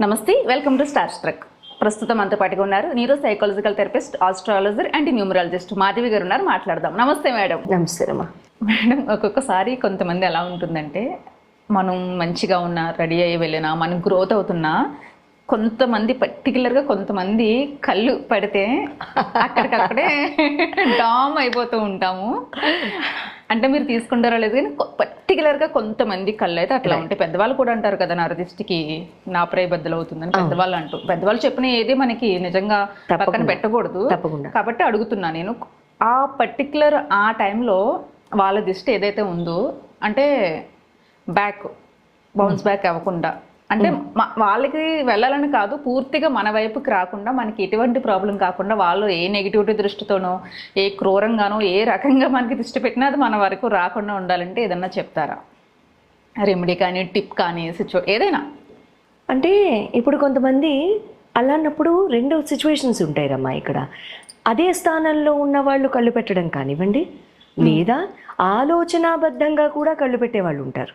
నమస్తే welcome to star struck. ప్రస్తుతం అంత పాటుగా ఉన్నారు neuro psychological therapist astrologer and numerologist Madhavi garu ఉన్నారు మాట్లాడదాం. నమస్తే మేడం. నమస్తే అమ్మా మేడం ఒక్కొక్కసారి కొంతమంది ఎలా ఉంటుందంటే మనం మంచిగా ఉన్నా రెడీ అయ్యి వెళ్ళినా మనం గ్రోత్ అవుతున్నా కొంతమంది పర్టికులర్గా కొంతమంది కళ్ళు పడితే అక్కడికక్కడే డామ్ అయిపోతూ ఉంటాము. అంటే మీరు తీసుకుంటారో లేదు కానీ పర్టికులర్గా కొంతమంది కళ్ళు అయితే అట్లా ఉంటాయి. పెద్దవాళ్ళు కూడా అంటారు కదా నా దృష్టికి నా ప్రేయ బద్దలు అవుతుందని పెద్దవాళ్ళు అంటూ. పెద్దవాళ్ళు చెప్పిన ఏది మనకి నిజంగా పక్కన పెట్టకూడదు. తప్పకుండా. కాబట్టి అడుగుతున్నా నేను ఆ పర్టికులర్ ఆ టైంలో వాళ్ళ దిష్టి ఏదైతే ఉందో అంటే బ్యాక్ బౌన్స్ బ్యాక్ అవ్వకుండా అంటే వాళ్ళకి వెళ్ళాలని కాదు పూర్తిగా మన వైపుకి రాకుండా మనకి ఎటువంటి ప్రాబ్లం కాకుండా వాళ్ళు ఏ నెగిటివిటీ దృష్టితోనో ఏ క్రూరంగానో ఏ రకంగా మనకి దృష్టి పెట్టినా అది మన వరకు రాకుండా ఉండాలంటే ఏదన్నా చెప్తారా? రెమెడీ కానీ టిప్ కానీ సిచ్యు ఏదైనా. అంటే ఇప్పుడు కొంతమంది అలాన్నప్పుడు రెండు సిచ్యువేషన్స్ ఉంటాయి రమ్మా ఇక్కడ. అదే స్థానంలో ఉన్న వాళ్ళు కళ్ళు పెట్టడం కానివ్వండి లేదా ఆలోచనాబద్ధంగా కూడా కళ్ళు పెట్టే వాళ్ళు ఉంటారు.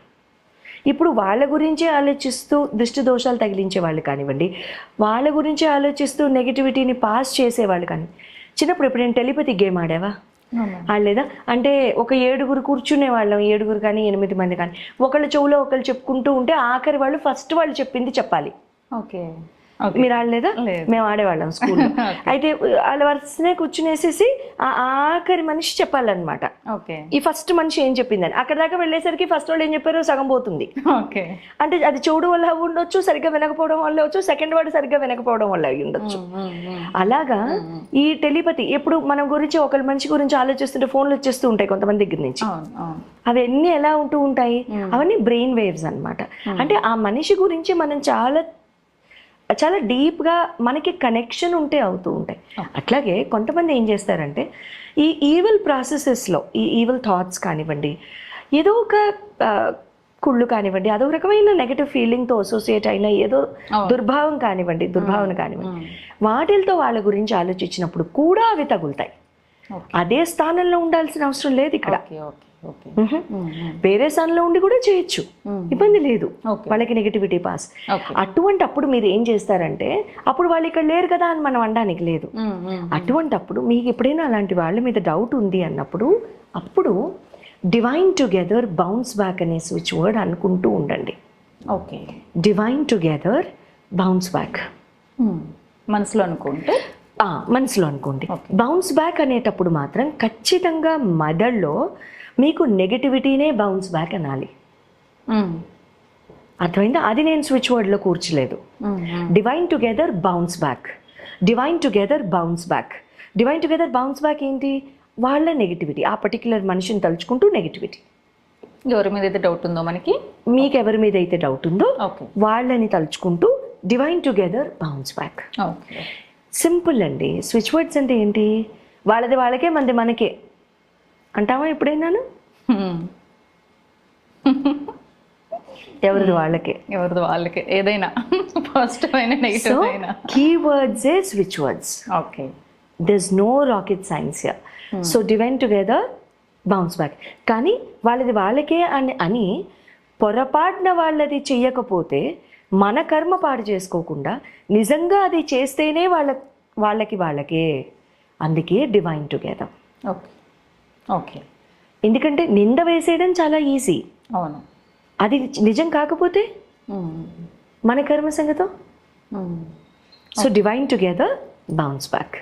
ఇప్పుడు వాళ్ళ గురించే ఆలోచిస్తూ దృష్టి దోషాలు తగిలించే వాళ్ళు కానివ్వండి వాళ్ళ గురించే ఆలోచిస్తూ నెగిటివిటీని పాస్ చేసేవాళ్ళు కానీ చిన్నప్పుడు ఇప్పుడు నేను టెలిపతి గేమ్ ఆడావా? లేదా అంటే ఒక ఏడుగురు కూర్చునే వాళ్ళం ఏడుగురు కానీ ఎనిమిది మంది కానీ ఒకళ్ళ చెవులో ఒకళ్ళు చెప్పుకుంటూ ఉంటే ఆఖరి వాళ్ళు ఫస్ట్ వాళ్ళు చెప్పింది చెప్పాలి. ఓకే. మీరు ఆడలేదా లేదు. మేము ఆడేవాళ్ళం స్కూల్లో. అయితే వాళ్ళ వరుసనే కూర్చునేసేసి ఆ ఆఖరి మనిషి చెప్పాలన్నమాట. ఓకే ఈ ఫస్ట్ మనిషి ఏం చెప్పిందని. అక్కడ దాకా వెళ్ళేసరికి ఫస్ట్ వాళ్ళు ఏం చెప్పారో సగం పోతుంది. అంటే అది చూడు వల్ల ఉండొచ్చు సరిగ్గా వినకపోవడం వల్ల వచ్చు సెకండ్ వాడు సరిగ్గా వినకపోవడం వల్ల అయి ఉండొచ్చు. అలాగా ఈ టెలిపతి ఎప్పుడు మన గురించి ఒకరి మనిషి గురించి ఆలోచిస్తుంటే ఫోన్లు వచ్చేస్తూ ఉంటాయి కొంతమంది దగ్గర నుంచి. అవును అవును. అవన్నీ ఎలా ఉంటూ ఉంటాయి? అవన్నీ బ్రెయిన్ వేవ్స్ అన్నమాట. అంటే ఆ మనిషి గురించి మనం చాలా చాలా డీప్గా మనకి కనెక్షన్ ఉంటే అవుతూ ఉంటాయి. అట్లాగే కొంతమంది ఏం చేస్తారంటే ఈ ఈవిల్ ప్రాసెసెస్లో ఈ ఈవిల్ థాట్స్ కానివ్వండి ఏదో ఒక కుళ్ళు కానివ్వండి అదో రకమైన నెగటివ్ ఫీలింగ్తో అసోసియేట్ అయిన ఏదో దుర్భావం కానివ్వండి దుర్భావన కానివ్వండి వాటిలతో వాళ్ళ గురించి ఆలోచించినప్పుడు కూడా అవి తగులుతాయి. అదే స్థానంలో ఉండాల్సిన అవసరం లేదు ఇక్కడ. వేరే స్థానంలో ఉండి కూడా చేయొచ్చు. ఇబ్బంది లేదు. వాళ్ళకి నెగిటివిటీ పాస్ అటువంటి అప్పుడు మీరు ఏం చేస్తారంటే అప్పుడు వాళ్ళు ఇక్కడ లేరు కదా అని మనం అనడానికి లేదు. అటువంటి అప్పుడు మీకు ఎప్పుడైనా అలాంటి వాళ్ళ మీద డౌట్ ఉంది అన్నప్పుడు అప్పుడు డివైన్ టుగెదర్ బౌన్స్ బ్యాక్ అనే స్విచ్ వర్డ్ అనుకుంటూ ఉండండి. Okay. Divine together bounce back మనసులో అనుకుంటే? మనసులో అనుకోండి. బౌన్స్ బ్యాక్ అనేటప్పుడు మాత్రం ఖచ్చితంగా మదర్లో మీకు నెగటివిటీనే బౌన్స్ బ్యాక్ అనాలి. అర్థమైందా? అది నేను స్విచ్ వర్డ్లో కూర్చలేదు. Divine together bounce back divine together bounce back divine together bounce back ఏంటి? వాళ్ళ నెగిటివిటీ ఆ పర్టికులర్ మనిషిని తలుచుకుంటూ నెగిటివిటీ ఎవరి మీద అయితే డౌట్ ఉందో మనకి? మీకు ఎవరి మీద అయితే డౌట్ ఉందో వాళ్ళని తలుచుకుంటూ divine together bounce back simple అండి. స్విచ్ వర్డ్స్ అంటే ఏంటి? వాళ్ళది వాళ్ళకే మంది మనకే. అంటావా ఎప్పుడైనాను? ఎవరిది వాళ్ళకే? ఎవరిది వాళ్ళకి? ఏదైనా. పాజిటివ్ అయినా నెగిటివ్ అయినా. Keywords a switch words okay there's no rocket science yeah so divine together bounce back కానీ వాళ్ళది వాళ్ళకే అని అని పొరపాటున వాళ్ళది చెయ్యకపోతే మన కర్మ పాడు చేసుకోకుండా నిజంగా అది చేస్తేనే వాళ్ళ వాళ్ళకి వాళ్ళకే. అందుకే డివైన్ టుగెదర్ ఓకే ఓకే. ఎందుకంటే నింద వేసేయడం చాలా ఈజీ. అవును. అది నిజం కాకపోతే మన కర్మ సంగతో? So divine together bounce back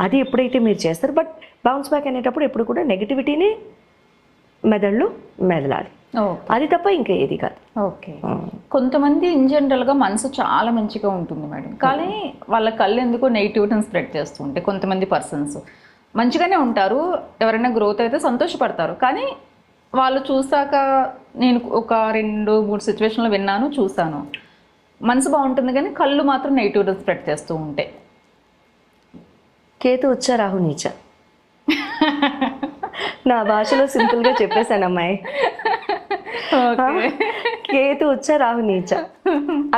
అది ఎప్పుడైతే మీరు చేస్తారు బట్ బౌన్స్ బ్యాక్ అనేటప్పుడు ఎప్పుడు కూడా నెగటివిటీనే మెదళ్ళు మెదలాలి. అది తప్ప ఇంకా ఏది కాదు. ఓకే. కొంతమంది ఇన్ జనరల్గా మనసు చాలా మంచిగా ఉంటుంది మేడం. కానీ వాళ్ళ కళ్ళు ఎందుకో నెగిటివిటీని స్ప్రెడ్ చేస్తూ ఉంటాయి కొంతమంది పర్సన్స్ మంచిగానే ఉంటారు. ఎవరైనా గ్రోత్ అయితే సంతోషపడతారు. కానీ వాళ్ళు చూసాక నేను ఒక రెండు మూడు సిచ్యువేషన్లో విన్నాను చూసాను. మనసు బాగుంటుంది కానీ కళ్ళు మాత్రం నెగిటివిటీ స్ప్రెడ్ చేస్తూ ఉంటాయి కేతు వచ్చా రాహు నీచ? నా భాషలో సింపుల్గా చెప్పేశాను అమ్మాయి కేతు వచ్చా రాహు నీచ?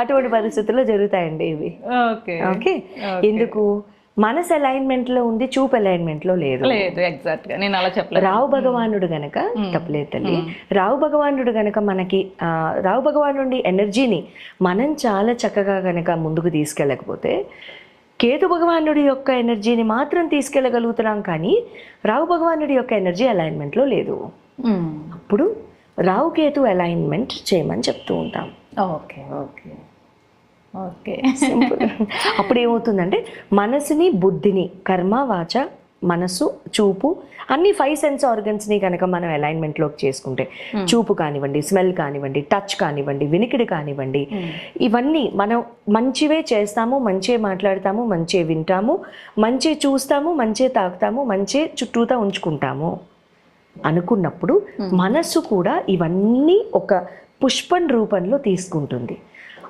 అటువంటి పరిస్థితుల్లో జరుగుతాయండి ఇవి. ఓకే? ఓకే. ఎందుకు? మనసు అలైన్మెంట్లో ఉంది చూపు అలైన్మెంట్లో లేదు. లేదు ఎగ్జాక్ట్గా నేను అలా చెప్పలేదు రావు భగవానుడు గనక తప్పలేదు తల్లి. రావు భగవానుడు గనక మనకి రావు భగవానుడి ఎనర్జీని మనం చాలా చక్కగా గనక ముందుకు తీసుకెళ్ళకపోతే కేతు భగవానుడి యొక్క ఎనర్జీని మాత్రం తీసుకెళ్ళగలుగుతున్నాం కానీ రావు భగవానుడి యొక్క ఎనర్జీ అలైన్మెంట్లో లేదు. మ్మ్. అప్పుడు రావు కేతు అలైన్మెంట్ చేయమని చెప్తూ ఉంటాం. Okay okay. ఓకే. సింపుల్ అప్పుడు ఏమవుతుందంటే మనసుని బుద్ధిని కర్మ వాచ మనసు చూపు అన్ని ఫైవ్ సెన్స్ ఆర్గన్స్ని కనుక మనం అలైన్మెంట్లోకి చేసుకుంటే చూపు కానివ్వండి స్మెల్ కానివ్వండి టచ్ కానివ్వండి వినికిడి కానివ్వండి ఇవన్నీ మనం మంచివే చేస్తాము మంచిగా మాట్లాడతాము మంచిగా వింటాము మంచి చూస్తాము మంచిగా తాగుతాము మంచి చుట్టూతా ఉంచుకుంటాము అనుకున్నప్పుడు మనస్సు కూడా ఇవన్నీ ఒక పుష్పం రూపంలో తీసుకుంటుంది.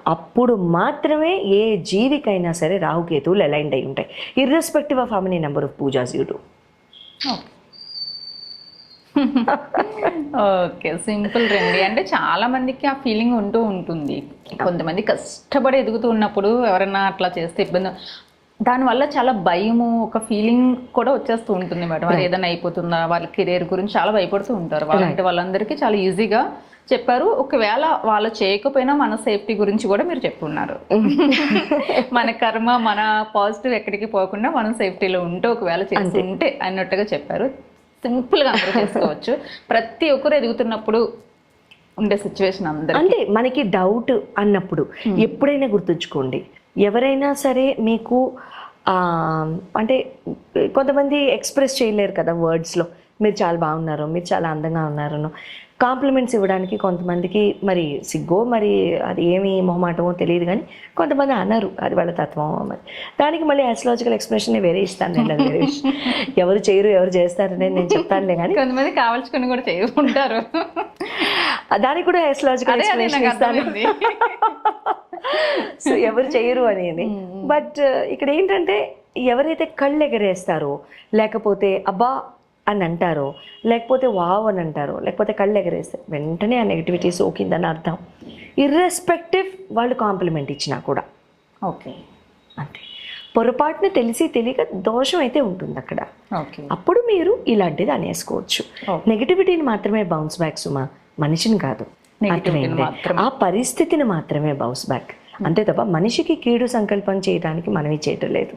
అప్పుడు మాత్రమే ఏ జీవికైనా సరే రాహుకేతువులు అలైన్డ్ అయి ఉంటాయి. Irrespective of how many number of pujas you do okay simple రండి. అంటే చాలా మందికి ఆ ఫీలింగ్ ఉంటూ ఉంటుంది. కొంతమంది కష్టపడి ఎదుగుతూ ఉన్నప్పుడు ఎవరైనా అట్లా చేస్తే ఇబ్బంది దానివల్ల చాలా భయము ఒక ఫీలింగ్ కూడా వచ్చేస్తూ ఉంటుంది మేడం. ఏదైనా అయిపోతుందా? వాళ్ళ కెరీర్ గురించి చాలా భయపడుతూ ఉంటారు. వాళ్ళంటే వాళ్ళందరికీ చాలా ఈజీగా చెప్పారు. ఒకవేళ వాళ్ళు చేయకపోయినా మన సేఫ్టీ గురించి కూడా మీరు చెప్పున్నారు. మన కర్మ మన పాజిటివ్ ఎక్కడికి పోకుండా మనం సేఫ్టీలో ఉంటే ఒకవేళ చేసి ఉంటే అన్నట్టుగా చెప్పారు. సింపుల్గా అందరూ చేసుకోవచ్చు. ప్రతి ఒక్కరు ఎదుగుతున్నప్పుడు ఉండే సిచ్యువేషన్ అందరు అంటే మనకి డౌట్ అన్నప్పుడు ఎప్పుడైనా గుర్తుంచుకోండి. ఎవరైనా సరే మీకు అంటే కొంతమంది ఎక్స్ప్రెస్ చేయలేరు కదా వర్డ్స్లో. మీరు చాలా బాగున్నారు మీరు చాలా అందంగా ఉన్నారను. కాంప్లిమెంట్స్ ఇవ్వడానికి కొంతమందికి మరి సిగ్గో మరి అది ఏమి మొహమాటమో తెలియదు కానీ కొంతమంది అనరు అది వాళ్ళ తత్వమో మరి. దానికి మళ్ళీ ఆస్ట్రాలజికల్ ఎక్స్ప్రెషన్ వేరే ఇస్తాను నేను అది వేరే విషయం. ఎవరు చేయరు ఎవరు చేస్తారనేది నేను చెప్తానులే కానీ. కొంతమంది కావాల్చుకుని కూడా చేసుకుంటారు దానికి కూడా ఆస్ట్రాలజికల్ ఎక్స్ప్రెషన్ ఇస్తాను. సో ఎవరు చేయరు అనేది. బట్ ఇక్కడ ఏంటంటే ఎవరైతే కళ్ళు ఎగరేస్తారో లేకపోతే అబ్బా అని అంటారో లేకపోతే వావ్ అని అంటారో లేకపోతే కళ్ళు ఎగరేస్తారు వెంటనే ఆ నెగిటివిటీ సోకిందని అర్థం. ఇర్రెస్పెక్టివ్ వాళ్ళు కాంప్లిమెంట్ ఇచ్చినా కూడా. ఓకే. అంతే. పొరపాటున తెలిసి తెలియక దోషం అయితే ఉంటుంది అక్కడ అప్పుడు మీరు ఇలాంటిది అనేసుకోవచ్చు. నెగిటివిటీని మాత్రమే బౌన్స్ బ్యాక్ సుమా మనిషిని కాదు. అర్థమైంది? ఆ పరిస్థితిని మాత్రమే బౌన్స్ బ్యాక్ అంతే తప్ప మనిషికి కీడు సంకల్పం చేయడానికి మనం చేయటం లేదు.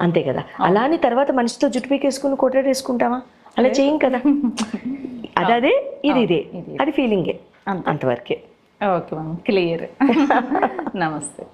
అంతే కదా. అలా అని తర్వాత మనిషితో జుట్టు పీకేసుకుని కొట్టేసుకుంటామా అలా చేయం కదా. అది అదే ఇది ఇదే. అది ఫీలింగే అంతవరకే. Okay ma'am. క్లియర్. నమస్తే.